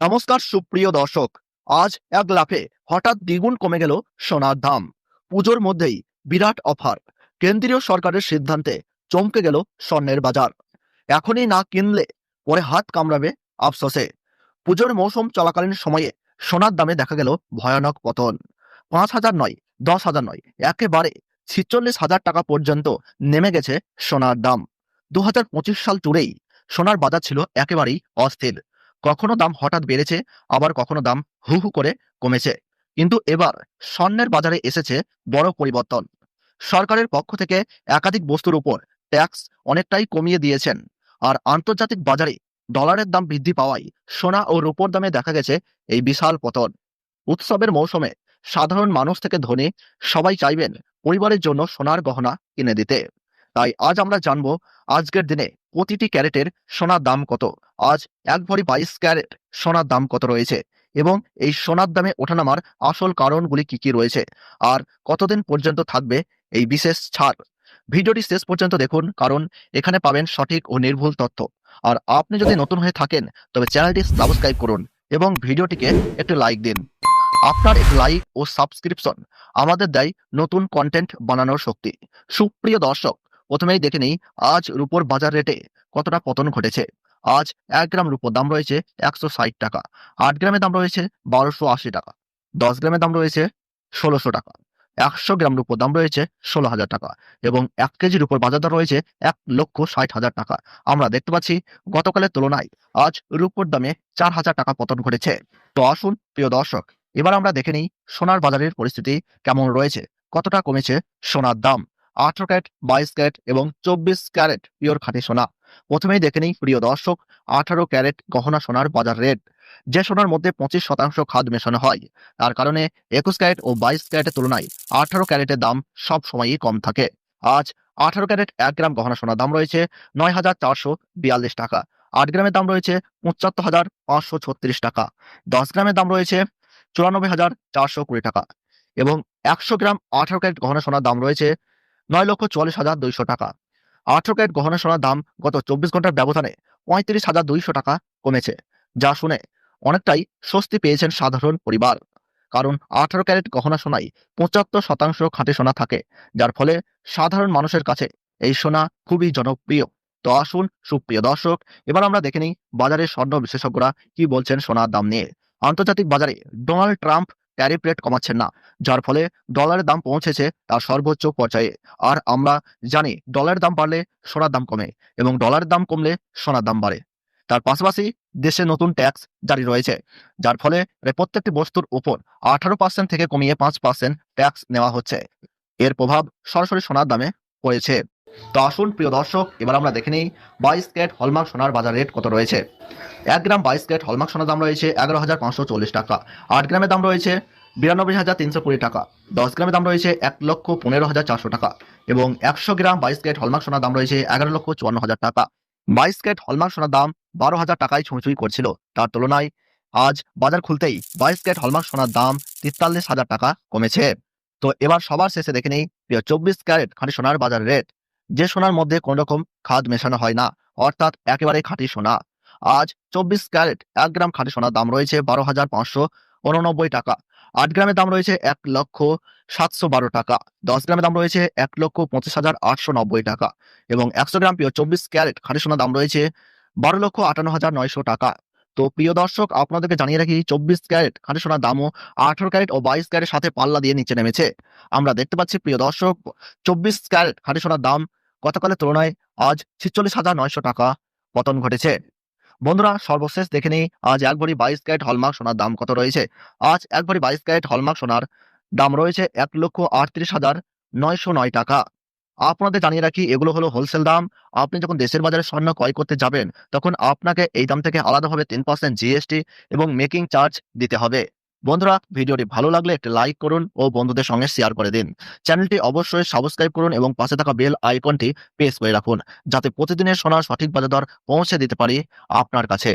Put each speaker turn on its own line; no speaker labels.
নমস্কার, সুপ্রিয় দর্শক। আজ এক লাফে হঠাৎ দ্বিগুণ কমে গেল সোনার দাম। পুজোর মধ্যেই বিরাট অফার। কেন্দ্রীয় সরকারের সিদ্ধান্তে চমকে গেল স্বর্ণের বাজার। এখনই না কিনলে পরে হাত কামড়াবে আফসোসে। পুজোর মৌসুম চলাকালীন সময়ে সোনার দামে দেখা গেল ভয়ানক পতন। পাঁচ হাজার নয়, দশ হাজার নয়, একেবারে ছিচল্লিশ হাজার টাকা পর্যন্ত নেমে গেছে সোনার দাম। দু হাজার পঁচিশ সাল জুড়েই সোনার বাজার ছিল একেবারেই অস্থির। কখনো দাম হঠাৎ বেড়েছে, আবার কখনো দাম হু হু করে কমেছে। কিন্তু এবার স্বর্ণের বাজারে এসেছে বড় পরিবর্তন। সরকারের পক্ষ থেকে একাধিক বস্তুর উপর ট্যাক্স অনেকটাই কমিয়ে দিয়েছেন আর আন্তর্জাতিক বাজারে ডলারের দাম বৃদ্ধি পাওয়ায় সোনা ও রূপোর দামে দেখা গেছে এই বিশাল পতন। উৎসবের মৌসুমে সাধারণ মানুষ থেকে ধনী সবাই চাইবেন পরিবারের জন্য সোনার গহনা কিনে দিতে। তাই আজ আমরা জানব আজকের দিনে প্রতিটি ক্যারেটের সোনার দাম কত। আজ এক ভরি বাইশ ক্যারেট সোনার দাম কত রয়েছে এবং এই সোনার দামে ওঠানামার আসল কারণগুলি কি কি রয়েছে আর কতদিন পর্যন্ত থাকবে এই বিশেষ ছাড়। ভিডিওটি শেষ পর্যন্ত দেখুন কারণ এখানে পাবেন সঠিক ও নির্ভুল তথ্য। আর আপনি যদি নতুন হয়ে থাকেন তবে চ্যানেলটি সাবস্ক্রাইব করুন এবং ভিডিওটিকে একটি লাইক দিন। আপনার একটি লাইক ও সাবস্ক্রিপশন আমাদের দেয় নতুন কন্টেন্ট বানানোর শক্তি। সুপ্রিয় দর্শক প্রথমেই দেখে নিই, আজ রুপোর বাজার রেটে কতটা পতন ঘটেছে? আজ এক গ্রাম রূপোর দাম রয়েছে একশো ষাট টাকা, আট গ্রামের দাম রয়েছে বারোশো আশি টাকা, দশ গ্রামের দাম রয়েছে ষোলোশো টাকা, একশো গ্রাম রূপোর দাম রয়েছে ষোলো হাজার টাকা এবং এক কেজির উপর বাজার দর রয়েছে এক লক্ষ ষাট হাজার টাকা। আমরা দেখতে পাচ্ছি গতকালের তুলনায় আজ রূপোর দামে চার হাজার টাকা পতন ঘটেছে। তো আসুন প্রিয় দর্শক, এবার আমরা দেখে নিই সোনার বাজারের পরিস্থিতি কেমন রয়েছে, কতটা কমেছে সোনার দাম? আঠারো ক্যারেট, বাইশ ক্যারেট এবং চব্বিশ ক্যারেট পিওর খাঁটি সোনা। প্রথমেই দেখে নিই, প্রিয় দর্শক, আঠারো ক্যারেট গহনা সোনার বাজার রেট। যে সোনার মধ্যে পঁচিশ শতাংশ খাদ মেশানো হয়, তার কারণে একুশ ক্যারেট ও বাইশ ক্যারেটের তুলনায় আঠারো ক্যারেটের দাম সব সময়ই কম থাকে। আজ আঠারো ক্যারেট এক গ্রাম গহনা সোনার দাম রয়েছে নয় হাজার চারশো বিয়াল্লিশ টাকা। আট গ্রামের দাম রয়েছে পঁচাত্তর হাজার পাঁচশো ছত্রিশ টাকা। দশ গ্রামের দাম রয়েছে চুরানব্বই হাজার চারশো কুড়ি টাকা। এবং একশো গ্রাম আঠারো ক্যারেট গহনা সোনার দাম রয়েছে নয় লক্ষ চুয়াল্লিশ হাজার দুইশো টাকা। আঠারো ক্যারেট গহনা সোনার দাম গত চব্বিশ ঘণ্টার ব্যবধানে পঁয়ত্রিশ হাজার দুইশো টাকা কমেছে। যা শুনে অনেকটাই স্বস্তি পেয়েছেন সাধারণ পরিবার। কারণ আঠারো ক্যারেট গহনা সোনায় পঁচাত্তর শতাংশ খাঁটি সোনা থাকে, যার ফলে সাধারণ মানুষের কাছে এই সোনা খুবই জনপ্রিয়। তো আসুন সুপ্রিয় দর্শক, এবার আমরা দেখে নিই বাজারের স্বর্ণ বিশেষজ্ঞরা কি বলছেন সোনার দাম নিয়ে। আন্তর্জাতিক বাজারে ডোনাল্ড ট্রাম্প ট্যারিফ রেট কমাচ্ছেন না, যার ফলে ডলারের দাম পৌঁছেছে তার সর্বোচ্চ পর্যায়ে। আর আমরা জানি ডলারের দাম বাড়লে সোনার দাম কমে এবং ডলারের দাম কমলে সোনার দাম বাড়ে। তার পাশাপাশি দেশে নতুন ট্যাক্স জারি রয়েছে, যার ফলে প্রত্যেকটি বস্তুর উপর আঠারো পার্সেন্ট থেকে কমিয়ে পাঁচ পার্সেন্ট ট্যাক্স নেওয়া হচ্ছে। এর প্রভাব সরাসরি সোনার দামে পড়েছে। তো আসুন, প্রিয় দর্শক, এবার আমরা দেখে নিই বাইশ ক্যারেট হলমার্ক সোনার বাজার রেট কত রয়েছে। এক গ্রাম বাইশ ক্যারেট হলমার্ক সোনার দাম রয়েছে এগারো হাজার পাঁচশো চল্লিশ টাকা। আট গ্রামের দাম রয়েছে বিরানব্বই হাজার তিনশো কুড়ি টাকা। দশ গ্রামের দাম রয়েছে এক লক্ষ পনেরো হাজার চারশো টাকা এবং একশো গ্রাম বাইশ ক্যারেট হলমার্ক সোনার দাম রয়েছে এগারো লক্ষ চুয়ান্ন হাজার টাকা। বাইশ ক্যারেট হলমার্ক সোনার দাম বারো হাজার টাকায় ছুঁচুই করছিল। তার তুলনায় আজ বাজার খুলতেই বাইশ ক্যারেট হলমার্ক সোনার দাম তেতাল্লিশ হাজার টাকা কমেছে। তো এবার সবার শেষে দেখে নেই প্রিয় চব্বিশ ক্যারেট খাঁটি সোনার বাজার রেট। যে সোনার মধ্যে কোন রকম খাদ মেশানো হয় না, অর্থাৎ একেবারে খাঁটি সোনা। আজ চব্বিশ ক্যারেট এক গ্রাম খাঁটি সোনার দাম রয়েছে বারো হাজার পাঁচশো উননব্বই টাকা। আট গ্রামের দাম রয়েছে এক লক্ষ সাতশো বারো টাকা। দশ গ্রামের দাম রয়েছে এক লক্ষ পঁচিশ হাজার আটশো নব্বই টাকা। এবং একশো গ্রাম প্রিয় চব্বিশ ক্যারেট খাঁটি সোনার দাম রয়েছে বারো লক্ষ আটান্ন হাজার নয়শো টাকা। তো প্রিয় দর্শক, আপনাদেরকে জানিয়ে রাখি, চব্বিশ ক্যারেট খাঁটি সোনার দামও আঠারো ক্যারেট ও বাইশ ক্যারেট সাথে পাল্লা দিয়ে নিচে নেমেছে। আমরা দেখতে পাচ্ছি, প্রিয় দর্শক, চব্বিশ ক্যারেট খাঁটি সোনার দাম গতকালের তুলনায় আজ ছিচল্লিশ হাজার নয়শো টাকা পতন ঘটেছে। বন্ধুরা, সর্বশেষ দেখে নিই, আজ এক ভরি বাইশ ক্যারেট হলমার্ক সোনার দাম কত রয়েছে? আজ এক ভরি বাইশ ক্যারেট হলমার্ক সোনার দাম রয়েছে এক লক্ষ আটত্রিশ হাজার নয়শো নয় টাকা। আপনাদের জানিয়ে রাখি, এগুলো হলো হোলসেল দাম। আপনি যখন দেশের বাজারে স্বর্ণ ক্রয় করতে যাবেন, তখন আপনাকে এই দাম থেকে আলাদাভাবে তিন পার্সেন্ট জিএসটি এবং মেকিং চার্জ দিতে হবে। বন্ধুরা, ভিডিওটি ভালো লাগলে একটি লাইক করুন ও বন্ধুদের সঙ্গে শেয়ার করে দিন। চ্যানেলটি অবশ্যই সাবস্ক্রাইব করুন এবং পাশে থাকা বেল আইকনটি প্রেস করে রাখুন, যাতে প্রতিদিনের সোনার সঠিক বাজার দর পৌঁছে দিতে পারি আপনার কাছে।